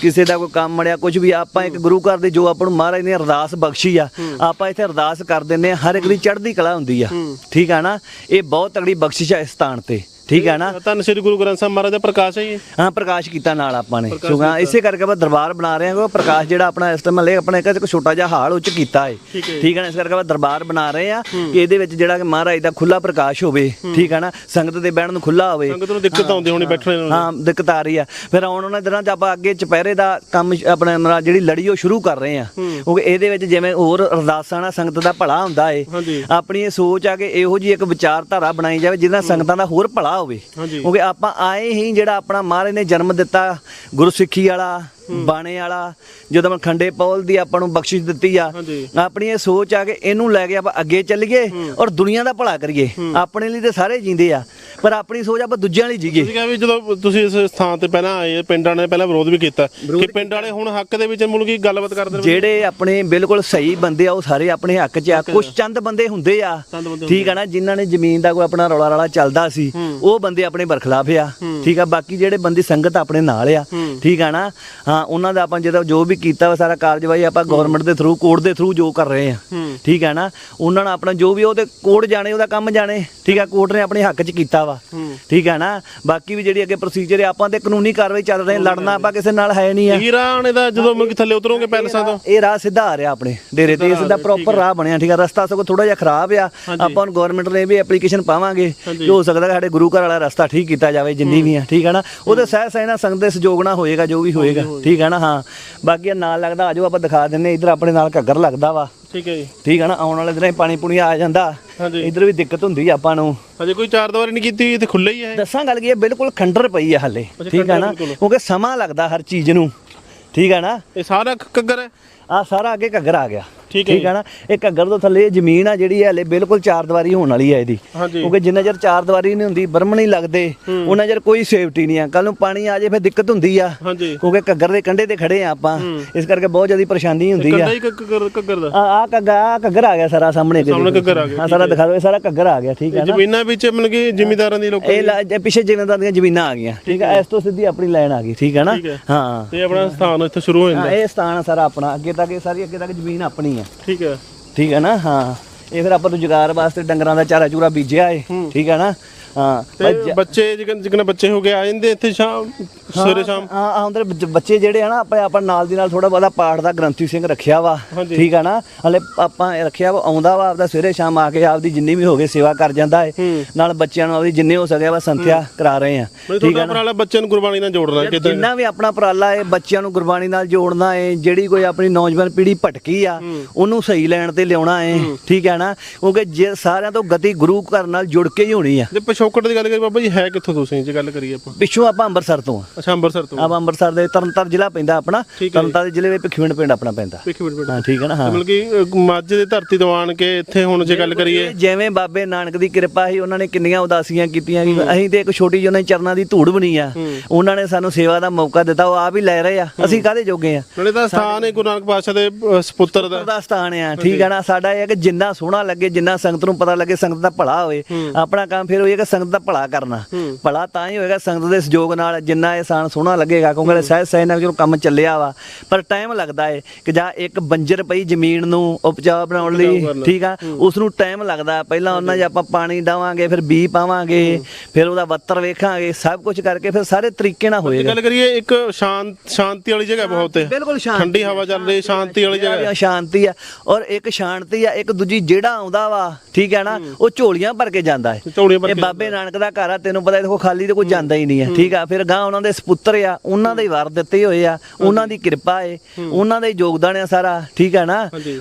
ਕਿਸੇ ਦਾ ਕੋਈ ਕੰਮ ਮੜਿਆ ਕੁਝ ਵੀ ਆਪਾਂ ਇੱਕ ਗੁਰੂ ਘਰ ਦੇ ਜੋ ਆਪਾਂ ਨੂੰ ਮਹਾਰਾਜ ਨੇ ਅਰਦਾਸ ਬਖਸ਼ੀ ਆ ਆਪਾਂ ਇੱਥੇ ਅਰਦਾਸ ਕਰ ਦਿੰਨੇ ਆ ਹਰ ਇੱਕ ਦੀ ਚੜ੍ਹਦੀ ਕਲਾ ਹੁੰਦੀ ਆ ਠੀਕ ਆ ਨਾ? ਇਹ ਬਹੁਤ ਤਗੜੀ ਬਖਸ਼ਿਸ਼ ਆ ਇਸ ਸਥਾਨ ਤੇ। ਠੀਕ ਆ ਨਾ? ਧੰਨ ਸ੍ਰੀ ਗੁਰੂ ਗ੍ਰੰਥ ਸਾਹਿਬ ਮਹਾਰਾਜ ਦਾ ਪ੍ਰਕਾਸ਼ ਹੈ ਜੀ। ਹਾਂ ਪ੍ਰਕਾਸ਼ ਕੀਤਾ ਨਾਲ ਆਪਾਂ ਨੇ। ਕਿਉਂਕਿ ਇਸੇ ਕਰਕੇ ਆਪਾਂ ਦਰਬਾਰ ਬਣਾ ਰਹੇ ਹਾਂ ਕਿਉਂਕਿ ਪ੍ਰਕਾਸ਼ ਜਿਹੜਾ ਆਪਣਾ ਇਸ ਟਾਈਮ ਹਲੇ ਆਪਣੇ ਇੱਕ ਛੋਟਾ ਜਿਹਾ ਹਾਲ ਉੱਚ ਕੀਤਾ ਹੈ ਠੀਕ ਹੈ। ਹੈ ਨਾ? ਇਸ ਕਰਕੇ ਆਪਾਂ ਦਰਬਾਰ ਬਣਾ ਰਹੇ ਆ ਕਿ ਇਹਦੇ ਵਿੱਚ ਜਿਹੜਾ ਕਿ ਮਹਾਰਾਜ ਦਾ ਖੁੱਲਾ ਪ੍ਰਕਾਸ਼ ਹੋਵੇ। ਠੀਕ ਹੈ ਨਾ? ਸੰਗਤ ਦੇ ਬਹਿਣ ਨੂੰ ਖੁੱਲਾ ਹੋਵੇ। ਸੰਗਤ ਨੂੰ ਦਿੱਕਤ ਆਉਂਦੀ ਹੋਣੀ ਬੈਠਣੇ ਨੂੰ। ਹਾਂ ਦਿੱਕਤ ਆ ਰਹੀ ਆ। ਫਿਰ ਆਉਣ ਉਹਨਾਂ ਦਿਨਾਂ 'ਚ ਆਪਾਂ ਅੱਗੇ ਚੁਪਹਿਰੇ ਦਾ ਕੰਮ ਆਪਣੇ ਜਿਹੜੀ ਲੜੀ ਉਹ ਸ਼ੁਰੂ ਕਰ ਰਹੇ ਆ ਕਿਉਂਕਿ ਇਹਦੇ ਵਿੱਚ ਜਿਵੇਂ ਹੋਰ ਅਰਦਾਸਾਂ ਨਾਲ ਸੰਗਤ ਦਾ ਭਲਾ ਹੁੰਦਾ ਏ। ਆਪਣੀ ਇਹ ਸੋਚ ਆ ਕਿ ਇਹੋ ਜੀ ਇੱਕ ਵਿਚਾਰਧਾਰਾ ਬਣਾਈ ਜਾਵੇ ਜਿਹਦੇ ਨਾਲ ਸੰਗਤਾਂ ਦਾ ਹੋਰ ਭਲਾ ਹੋਵੇ ਕਿਉਂਕਿ ਆਪਾਂ ਆਏ ਹੀ ਜਿਹੜਾ ਆਪਣਾ ਮਹਾਰਾਜ ਨੇ ਜਨਮ ਦਿੱਤਾ ਗੁਰਸਿੱਖੀ ਵਾਲਾ ਬਾਣੇ ਵਾਲਾ ਜਦੋਂ ਮੈਂ ਖੰਡੇ ਪੌਲ ਦੀ ਆਪਾਂ ਨੂੰ ਬਖਸ਼ਿਸ਼ ਦਿੱਤੀ ਆ ਆਪਣੀ ਇਹ ਸੋਚ ਆ ਕਿ ਇਹਨੂੰ ਲੈ ਕੇ ਆਪਾਂ ਅੱਗੇ ਚੱਲੀਏ ਔਰ ਦੁਨੀਆ ਦਾ ਭਲਾ ਕਰੀਏ। ਆਪਣੇ ਲਈ ਤੇ ਸਾਰੇ ਜੀਂਦੇ ਆ ਪਰ ਆਪਣੀ ਸੋਚ ਆਪਾਂ ਦੂਜਿਆਂ ਲਈ ਜੀਏ। ਤੁਸੀਂ ਕਿਹਾ ਵੀ ਜਦੋਂ ਤੁਸੀਂ ਇਸ ਸਥਾਨ ਤੇ ਪਹਿਲਾਂ ਆਏ ਪਿੰਡਾਂ ਨੇ ਪਹਿਲਾਂ ਵਿਰੋਧ ਵੀ ਕੀਤਾ ਕਿ ਪਿੰਡ ਵਾਲੇ ਹੁਣ ਹੱਕ ਦੇ ਵਿੱਚ ਮੁਲਕੀ ਗੱਲਬਾਤ ਕਰਦੇ ਨੇ? ਜਿਹੜੇ ਆਪਣੇ ਬਿਲਕੁਲ ਸਹੀ ਬੰਦੇ ਆ ਉਹ ਸਾਰੇ ਆਪਣੇ ਹੱਕ 'ਚ ਆ। ਕੁਝ ਚੰਦ ਬੰਦੇ ਹੁੰਦੇ ਆ ਠੀਕ ਆ ਨਾ ਜਿਨ੍ਹਾਂ ਨੇ ਜ਼ਮੀਨ ਦਾ ਕੋਈ ਆਪਣਾ ਰੌਲਾ ਰਾਲਾ ਚੱਲਦਾ ਸੀ ਉਹ ਬੰਦੇ ਆਪਣੇ ਬਰਖਲਾਫ ਆ। ਠੀਕ ਆ ਬਾਕੀ ਜਿਹੜੇ ਬੰਦੀ ਸੰਗਤ ਆਪਣੇ ਨਾਲ ਆ ਠੀਕ ਆ ਨਾ ਹਾਂ ਉਹਨਾਂ ਦਾ ਆਪਾਂ ਜਿਹੜਾ ਜੋ ਵੀ ਕੀਤਾ ਵਾ ਸਾਰਾ ਕਾਰਜਵਾਈ ਆਪਾਂ ਗਵਰਨਮੈਂਟ ਦੇ ਥਰੂ ਕੋਰਟ ਦੇ ਥਰੂ ਜੋ ਕਰ ਰਹੇ ਆ। ਠੀਕ ਆ ਨਾ? ਉਹਨਾਂ ਨਾਲ ਆਪਣਾ ਜੋ ਵੀ ਉਹਦੇ ਕੋਰਟ ਜਾਣੇ ਉਹਦਾ ਕੰਮ ਜਾਣੇ। ਠੀਕ ਆ ਕੋਰਟ ਨੇ ਆਪਣੇ ਹੱਕ 'ਚ ਕੀਤਾ ਵਾ। ਠੀਕ ਆ ਨਾ? ਬਾਕੀ ਵੀ ਜਿਹੜੀ ਅੱਗੇ ਪ੍ਰੋਸੀਜਰ ਆ ਆਪਾਂ ਤੇ ਕਾਨੂੰਨੀ ਕਾਰਵਾਈ ਚੱਲ ਰਹੇ ਲੜਨਾ ਆਪਾਂ ਕਿਸੇ ਨਾਲ ਹੈ ਨਹੀਂ ਆ। ਹੀਰਾਣੇ ਦਾ ਜਦੋਂ ਮੁਲਕੀ ਥੱਲੇ ਉਤਰੋਗੇ ਪੈਲਸਾਂ ਤੋਂ? ਇਹ ਰਾਹ ਸਿੱਧਾ ਆ ਰਿਹਾ ਆਪਣੇ। ਡੇਰੇ ਤੇ ਸਿੱਧਾ ਪ੍ਰੋਪਰ ਰਾਹ ਬਣਿਆ ਠੀਕ ਆ ਰਸਤਾ ਸਗੋਂ ਥੋੜਾ ਜਿਹਾ ਖਰਾਬ ਆ। ਆਪਾਂ ਨੂੰ ਗਵਰਨਮੈਂਟ ਨੇ ਵੀ ਐਪਲੀਕੇਸ਼ਨ ਪਾਵਾਂਗੇ। ਕਿ ਹੋ ਸਕਦਾ ਸਾਡੇ ਗੁਰੂ ਘਰ ਵਾਲਾ ਰਸਤਾ ਠੀਕ ਕੀਤਾ ਜਾਵੇ ਜਿੰਨੀ ਵੀ ਆ। ਠੀਕ ਆ ਨਾ? ਉਹਦੇ ਸਹਿ ਸਹਿ ਨਾਲ ਸੰਗਤ ਦੇ ਸਹਿਯੋਗ ਨਾਲ ਹੋਏਗਾ ਜੋ ਵੀ ਹੋਏਗਾ। ਠੀਕ ਆ ਨਾ ਹਾਂ। ਬਾਕੀ ਇਹ ਨਾਲ ਲੱਗਦਾ ਆਜੋ ਆਪਾਂ ਦਿਖਾ ਦਿੰਨੇ ਇਧਰ ਆਪਣੇ ਨਾਲ ਘੱਗਰ ਲੱਗਦਾ ਵਾ। ਠੀਕ ਹੈ ਜੀ। ਠੀਕ ਆ ਨਾ ਆਉਣ ਵਾਲੇ ਦਿਨਾਂ 'ਚ ਪਾਣੀ ਪੁਣੀ ਆ ਜਾਂਦਾ। ਹਾਂਜੀ। ਇਧਰ ਵੀ ਦਿੱਕਤ ਹੁੰਦੀ ਆ ਆਪਾਂ ਨੂੰ। ਹਜੇ ਕੋਈ ਚਾਰ ਦੀਵਾਰੀ ਨਹੀਂ ਕੀਤੀ ਤੇ ਖੁੱਲੇ ਹੀ ਹੈ ਦੱਸਾਂ ਗੱਲ ਕੀ ਹੈ ਬਿਲਕੁਲ ਖੰਡਰ ਪਈ ਆ ਹੱਲੇ। ਅੱਛਾ, ਠੀਕ ਖੰਡਰ ਨਾ ਬਿਲਕੁਲ। ਕਿਉਂਕਿ ਸਮਾਂ ਲੱਗਦਾ ਹਰ ਚੀਜ਼ ਨੂੰ। ਠੀਕ ਆ ਨਾ। ਇਹ ਸਾਰਾ ਘੱਗਰ ਹੈ? ਆ ਸਾਰਾ ਅੱਗੇ ਘੱਗਰ ਆ ਗਿਆ। ਠੀਕ ਹੈ ਹੈ ਨਾ? ਇਹ ਘੱਗਰ ਤੋਂ ਥੱਲੇ ਜ਼ਮੀਨ ਆ ਜਿਹੜੀ ਹਲੇ ਬਿਲਕੁਲ ਚਾਰ ਦੀਵਾਰੀ ਹੋਣ ਵਾਲੀ ਹੈ ਇਹਦੀ। ਕਿਉਂਕਿ ਜਿੰਨਾ ਚਿਰ ਚਾਰ ਦੀਵਾਰੀ ਨਹੀਂ ਹੁੰਦੀ ਬਰਮ ਨਹੀਂ ਲੱਗਦੇ ਉਹਨਾਂ ਚਿਰ ਕੋਈ ਸੇਫਟੀ ਨਹੀਂ ਆ ਕੱਲ ਨੂੰ ਪਾਣੀ ਆ ਜੇ ਫਿਰ ਦਿੱਕਤ ਹੁੰਦੀ ਆ। ਕਿਉਂਕਿ ਘੱਗਰ ਦੇ ਕੰਢੇ ਤੇ ਖੜੇ ਆ ਆਪਾਂ। ਇਸ ਕਰਕੇ ਬਹੁਤ ਜ਼ਿਆਦਾ ਪਰੇਸ਼ਾਨੀ ਹੁੰਦੀ ਆ। ਹੀ ਘੱਗਰ ਦਾ? ਆ ਘੱਗਾ ਘੱਗਰ ਆ ਗਿਆ ਸਾਰਾ ਸਾਹਮਣੇ। ਘੱਗਰ ਆ ਗਿਆ, ਹਾਂ ਸਾਰਾ ਦਿਖਾ ਦਿਓ ਇਹ ਸਾਰਾ ਘੱਗਰ ਆ ਗਿਆ ਠੀਕ ਹੈ ਨਾ? ਜ਼ਮੀਨਾਂ ਵਿੱਚ ਮਤਲਬ ਕਿ ਜ਼ਿਮੀਦਾਰਾਂ ਦੀ ਲੋਕਾਂ ਇਹ ਪਿੱਛੇ ਜ਼ਿਮੀਂਦਾਰ ਦੀਆਂ ਜ਼ਮੀਨਾਂ ਆ ਗਈਆਂ ਠੀਕ ਹੈ? ਇਸ ਤੋਂ ਸਿੱਧੀ ਆਪਣੀ ਲਾਈਨ ਆ ਗਈ ਠੀਕ ਹੈ ਨਾ? ਹੈ। ਹਾਂ। ਤੇ ਆਪਣਾ ਸਥਾਨ ਇੱਥੇ ਸ਼ੁਰੂ ਹੋ ਹਾਂ, ਜਾਂਦਾ ਇਹ ਸਥਾਨ ਆ ਸਾਰਾ ਆਪਣਾ ਅੱਗੇ ਤੱਕ ਇਹ ਸਾਰੀ ਅੱਗੇ ਤੱਕ ਜ਼ਮੀਨ ਆਪਣੀ ਆ ਠੀਕ ਹੈ। ਠੀਕ ਹੈ ਨਾ? ਹਾਂ। ਇਹ ਫਿਰ ਆਪਾਂ ਰੁਜ਼ਗਾਰ ਵਾਸਤੇ ਡੰਗਰਾਂ ਦਾ ਚਾਰਾ ਚੂਰਾ ਬੀਜਿਆ ਏ। ਠੀਕ ਹੈ ਨਾ? ਹਾਂ ਤੇ ਬੱਚੇ ਜਿਕਨ ਜਿਕਨ ਬੱਚੇ ਹੋ ਗਏ ਆ ਜਾਂਦੇ ਇੱਥੇ ਸ਼ਾਮ ਸਵੇਰੇ ਸ਼ਾਮ? ਹਾਂ ਹਾਂ ਅੰਦਰ ਬੱਚੇ ਜਿਹੜੇ ਆ ਨਾ ਆਪਾਂ ਆਪਾਂ ਨਾਲ ਦੀ ਨਾਲ ਥੋੜਾ ਬਹੁਤਾ ਪਾਠ ਦਾ ਗ੍ਰੰਥੀ ਸਿੰਘ ਰੱਖਿਆ ਵਾ ਹਾਂਜੀ। ਠੀਕ ਆ ਨਾ? ਹਲੇ ਆਪਾਂ ਇਹ ਰੱਖਿਆ ਵਾ ਆਉਂਦਾ ਵਾ ਆਪਦਾ ਸਵੇਰੇ ਸ਼ਾਮ ਆ ਕੇ ਆਪਦੀ ਜਿੰਨੀ ਵੀ ਹੋਵੇ ਸੇਵਾ ਕਰ ਜਾਂਦਾ ਏ। ਹੂੰ। ਨਾਲ ਬੱਚਿਆਂ ਨੂੰ ਆਪਦੀ ਜਿੰਨੇ ਹੋ ਸਕਿਆ ਵਾ ਸੰਥਿਆ ਕਰਾ ਰਹੇ ਆ ਮੈਨੂੰ ਤੁਹਾਡਾ ਉਪਰਾਲਾ ਬੱਚਿਆਂ ਨੂੰ ਗੁਰਬਾਣੀ ਨਾਲ ਜੋੜਨਾ ਕਿਤੇ ਜਿੰਨਾ ਵੀ ਆਪਣਾ ਉਪਰਾਲਾ ਏ ਬੱਚਿਆਂ ਨੂੰ ਗੁਰਬਾਣੀ ਨਾਲ ਜੋੜਨਾ ਏ ਜਿਹੜੀ ਕੋਈ ਆਪਣੀ ਨੌਜਵਾਨ ਪੀੜ੍ਹੀ ਭਟਕੀ ਆ ਉਹਨੂੰ ਸਹੀ ਲੈਣ ਤੇ ਲਿਆਉਣਾ ਏ ਠੀਕ ਹੈ ਨਾ? ਕਿਉਂਕਿ ਜੇ ਸਾਰਿਆਂ ਤੋਂ ਗਤੀ ਗੁਰੂ ਘਰ ਨਾਲ ਜੁੜ ਕੇ ਹੀ ਹੋਣੀ ਆ। ਜੇ ਪਿਛੋਕੜ ਦੀ ਗੱਲ ਕਰੀਏ ਬਾਬਾ ਜੀ ਹੈ ਕਿੱਥੋਂ ਤੁਸੀਂ? ਜੇ ਗੱਲ ਕਰੀਏ ਆਪਾਂ। ਪਿੱਛੋਂ ਆਪਾਂ ਅੰਮ੍ਰਿਤਸਰ ਤੋਂ ਆ। ਅੱਛਾ ਅੰਮ੍ਰਿਤਸਰ ਤੋਂ। ਆਪਾਂ ਅੰਮ੍ਰਿਤਸਰ ਦੇ ਤਰਨਤਾਰਨ ਜ਼ਿਲ੍ਹਾ ਪੈਂਦਾ ਆਪਣਾ। ਠੀਕ ਹੈ ਜੀ। ਤਰਨਤਾਰਨ ਜ਼ਿਲ੍ਹੇ ਵਿੱਚ ਭਿੱਖੀਵਿੰਡ ਪਿੰਡ ਆਪਣਾ ਪੈਂਦਾ। ਹਾਂ ਠੀਕ ਹੈ ਨਾ ਹਾਂ। ਮਤਲਬ ਕਿ ਅ, ਮੱਝ ਦੇ ਧਰਤੀ ਤੋਂ ਆਣ ਕੇ ਇੱਥੇ ਹੁਣ ਜੇ ਗੱਲ ਕਰੀਏ। ਜਿਵੇਂ ਬਾਬੇ ਨਾਨਕ ਦੀ ਕਿਰਪਾ ਸੀ ਉਹਨਾਂ ਨੇ ਕਿੰਨੀਆਂ ਉਦਾਸੀਆਂ ਕੀਤੀਆਂ ਕਿ ਅਸੀਂ ਤੇ ਇੱਕ ਛੋਟੀ ਜਿਹੀ ਉਹਨਾਂ ਦੀ ਚਰਨਾਂ ਦੀ ਧੂੜ ਬਣੀ ਆ। ਉਹਨਾਂ ਨੇ ਸਾਨੂੰ ਸੇਵਾ ਦਾ ਮੌਕਾ ਦਿੱਤਾ ਉਹ ਆਪ ਹੀ ਲੈ ਰਹੇ ਆ। ਅਸੀਂ ਕਾਹਦੇ ਜੋਗੇ ਆ? ਨਾਲੇ ਤਾਂ ਸਥਾਨ ਹੈ ਗੁਰੂ ਨਾਨਕ ਪਾਤਸ਼ਾਹ ਦੇ ਅ, ਸਪੁੱਤਰ ਦਾ। ਦਾ ਸਥਾਨ ਆ ਠੀਕ ਹੈ ਨਾ? ਸਾਡਾ ਇਹ ਹੈ ਕਿ ਜਿੰਨਾ ਸੋਹਣਾ ਲੱਗੇ ਜਿੰਨਾ ਸੰਗਤ ਨੂੰ ਪਤਾ ਲੱਗੇ ਸੰਗਤ ਦਾ ਭਲਾ ਹੋਵੇ। ਆਪਣਾ ਕੰਮ ਫਿਰ ਉਹ ਹੈ ਕਿ ਸੰਗਤ ਦਾ ਭਲਾ ਕਰਨਾ। ਭਲਾ ਤਾਂ ਹੀ ਹੋਏਗਾ ਸੰਗਤ ਦੇ ਸਹਿਯੋਗ ਨਾਲ ਜਿੰਨਾ ਇਹ ਸਾਨ ਸੋਹਣਾ ਲੱਗੇਗਾ ਕਿਉਂਕਿ ਸਹਿਜ ਸਹਿਜ ਨਾਲ ਜਦੋਂ ਕੰਮ ਚੱਲਿਆ ਵਾ ਪਰ ਟਾਈਮ ਲੱਗਦਾ ਹੈ ਕਿ ਜਾਂ ਇੱਕ ਬੰਜਰ ਪਈ ਜ਼ਮੀਨ ਨੂੰ ਉਪਜਾਊ ਬਣਾਉਣ ਲਈ ਠੀਕ ਆ? ਉਸ ਨੂੰ ਟਾਈਮ ਲੱਗਦਾ। ਪਹਿਲਾਂ ਉਹਨਾਂ 'ਚ ਆਪਾਂ ਪਾਣੀ ਡਾਵਾਂਗੇ ਫਿਰ ਬੀ ਪਾਵਾਂਗੇ ਫਿਰ ਉਹਦਾ ਵੱਤਰ ਵੇਖਾਂਗੇ ਸਭ ਕੁਝ ਕਰਕੇ ਫਿਰ ਸਾਰੇ ਤਰੀਕੇ ਨਾਲ ਹੋਏਗਾ। ਗੱਲ ਕਰੀਏ ਇੱਕ ਸ਼ਾਂਤ ਸ਼ਾਂਤੀ ਵਾਲੀ ਜਗ੍ਹਾ ਬਹੁਤ ਹੈ ਬਿਲਕੁਲ ਸ਼ਾਂਤ ਠੰਡੀ ਹਵਾ ਚੱਲ ਰਹੀ ਸ਼ਾਂਤੀ ਵਾਲੀ ਜਗ੍ਹਾ। ਸ਼ਾਂਤੀ ਆ ਔਰ ਇੱਕ ਸ਼ਾਂਤੀ ਆ ਇੱਕ ਦੂਜੀ ਜਿਹੜਾ ਆਉਂਦਾ ਵਾ ਠੀਕ ਹੈ ਨਾ ਉਹ ਝੋਲੀਆਂ ਭਰ ਕੇ ਜਾਂਦਾ ਹੈ ਇਹ ਬਾਬੇ ਨਾਨਕ ਦਾ ਘਰ ਆ ਤੈਨੂੰ ਪਤਾ ਦੇਖੋ ਖਾਲੀ ਤੇ ਕੋਈ ਜਾਂਦਾ ਹੀ ਨਹੀਂ ਹੈ ਠੀਕ ਆ? ਫਿਰ ਗਾਂ ਉਹਨਾਂ ਦੇ ਸਪੁੱਤਰ ਆ ਉਹਨਾਂ ਦੇ ਵਰ ਦਿੱਤੇ ਹੋਏ ਆ ਉਹਨਾਂ ਦੀ ਕਿਰਪਾ ਏ ਉਹਨਾਂ ਦਾ ਹੀ ਯੋਗਦਾਨ ਆ ਸਾਰਾ ਠੀਕ ਹੈ ਨਾ।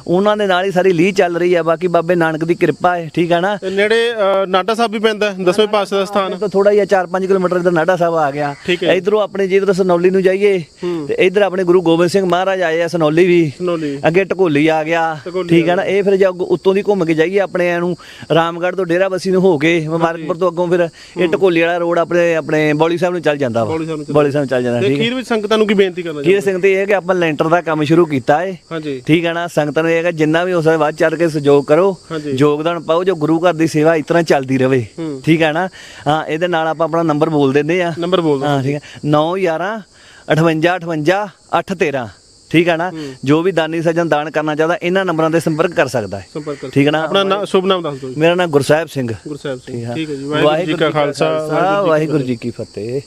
ਉਹਨਾਂ ਦੇ ਨਾਲ ਹੀ ਸਾਰੀ ਲੀਹ ਚੱਲ ਰਹੀ ਆ ਬਾਕੀ ਬਾਬੇ ਨਾਨਕ ਦੀ ਕਿਰਪਾ ਏ ਠੀਕ ਹੈ ਨਾ? ਤੇ ਨੇੜੇ ਨਾਢਾ ਸਾਹਿਬ ਵੀ ਪੈਂਦਾ ਦਸਵੇਂ ਪਾਤਸ਼ਾਹ ਦਾ ਸਥਾਨ। ਤੋਂ ਥੋੜਾ ਜਿਹਾ 4-5 ਕਿਲੋਮੀਟਰ ਇਧਰ ਨਾਡਾ ਸਾਹਿਬ ਆ ਗਿਆ। ਇਧਰੋਂ ਆਪਣੇ ਜੇ ਇਧਰ ਸਨੌਲੀ ਨੂੰ ਜਾਈਏ ਤੇ ਇਧਰ ਆਪਣੇ ਗੁਰੂ ਗੋਬਿੰਦ ਸਿੰਘ ਮਹਾਰਾਜ ਆਏ ਆ ਸਨੌਲੀ ਵੀ। ਅੱਗੇ ਢਕੋਲੀ ਆ ਗਿਆ ਠੀਕ ਹੈ ਨਾ? ਇਹ ਫਿਰ ਜੇ ਉੱਤੋਂ ਦੀ ਘੁੰਮ ਕੇ ਜਾਈਏ ਆਪਣੇ ਐਨੂੰ ਰਾਮਗੜ੍ਹ ਤੋਂ ਡੇਰਾ ਬੱਸੀ ਨੂੰ ਹੋ ਕੇ ਮੁਬਾਰਕਪੁਰ ਤੋਂ ਅੱਗੋਂ ਫਿਰ ਇਹ ਢਕੋਲੀ ਵਾਲਾ ਰੋਡ ਆਪਣੇ ਆਪਣੇ ਬੌਲੀ ਸਾਹਿਬ ਨੂੰ ਚੱਲ ਜਾਂਦਾ ਵਾ। ਬੌਲੀ ਸਾਹਿਬ ਨੂੰ ਚੱਲ ਬੌਲੀ ਸਾਹਿਬ ਨੂੰ ਚੱਲ ਜਾਂਦਾ ਤੇ ਠੀਕ ਹੈ। ਅਖੀਰ ਵਿੱਚ ਸੰਗਤਾਂ ਨੂੰ ਕੀ ਬੇਨਤੀ ਕਰਨਾ ਕੀ ਸਿੰਘ ਤੇ ਇਹ ਹੈ ਕਿ ਆਪਾਂ ਲੈਂਟਰ ਦਾ ਕੰਮ ਸ਼ੁਰੂ ਕੀਤਾ ਏ। ਹਾਂਜੀ। ਠੀਕ ਹੈ ਨਾ ਸੰਗਤਾਂ ਨੂੰ ਇਹ ਹੈ ਕਿ ਜਿੰਨਾ ਵੀ ਹੋ ਸਕੇ ਵੱਧ ਚੜ ਕੇ ਸਹਿਯੋਗ ਕਰੋ ਹਾਂਜੀ। ਯੋਗਦਾਨ ਪਾਓ ਜੋ ਗੁਰੂ ਘਰ ਦੀ ਸੇਵਾ ਇਸ ਤਰ੍ਹਾਂ ਚੱਲਦੀ ਰਵੇ। ਹੂੰ। ਠੀਕ ਹੈ ਨਾ ਹਾਂ ਇਹਦੇ ਨਾਲ ਆਪਾਂ ਆਪਣਾ ਨੰਬਰ ਬੋਲ ਦਿੰਦੇ ਆ ਨੰਬਰ ਬੋਲ ਦਿਓ ਹਾਂ ਠੀਕ ਹੈ। 9 11 58 58 8 13 ਠੀਕ ਹੈ ਨਾ? ਜੋ ਵੀ ਦਾਨੀ ਸੱਜਣ ਦਾਨ ਕਰਨਾ ਚਾਹਦਾ ਇਹਨਾਂ ਨੰਬਰਾਂ ਤੇ ਸੰਪਰਕ ਕਰ ਸਕਦਾ ਹੈ। ਸੰਪਰਕ ਕਰੋ ਠੀਕ ਹੈ ਨਾ? ਆਪਣਾ ਨਾਮ ਸ਼ੁਭ ਨਾਮ ਦੱਸ ਦਿਓ ਜੀ। ਮੇਰਾ ਨਾਮ ਗੁਰਸਾਹਿਬ ਸਿੰਘ। ਗੁਰਸਾਹਿਬ ਸਿੰਘ। ਠੀਕ ਹੈ ਠੀਕ ਹੈ ਜੀ ਵਾਹਿਗੁਰੂ ਜੀ ਕਾ ਖਾਲਸਾ ਵਾਹਿਗੁਰੂ ਜੀ ਕੀ ਫਤਿਹ।